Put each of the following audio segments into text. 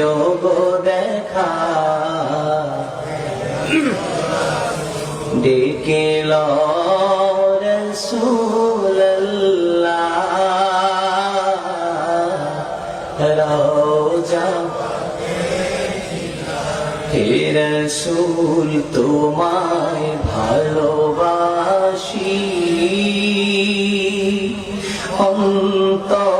দিও গো দেখা। ডেকে রসুল তোমায় ভালোবাসি। অন্তরে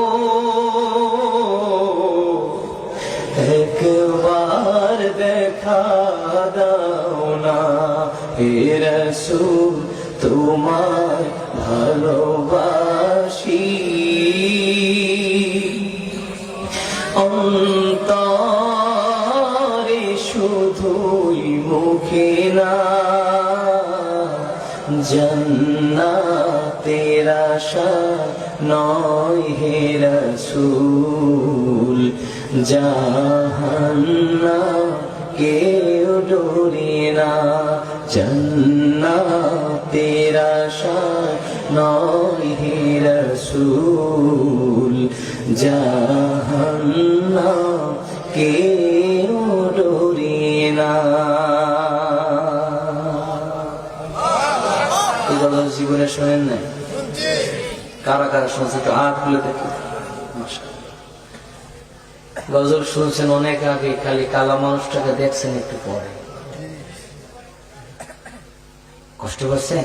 একবার দেখা দাও না। হে রসুল, তোমায় ভালোবাসি। অন্তরে শুধুই মুখে না, জন্নাতের আশা নয় হে রসুল। জাহান্না কেউ ডোরে না জন্নাতের আশা নয় হে রসুল। জাহান্না কেউ ডোরে না জীবনে শোনেন নাই? কারা কারা শুনছে একটু হাত খুলে দেখি। গজল শুনছেন অনেক আগে খালি কালা মানুষটাকে দেখছেন একটু পরে। কষ্ট করছেন?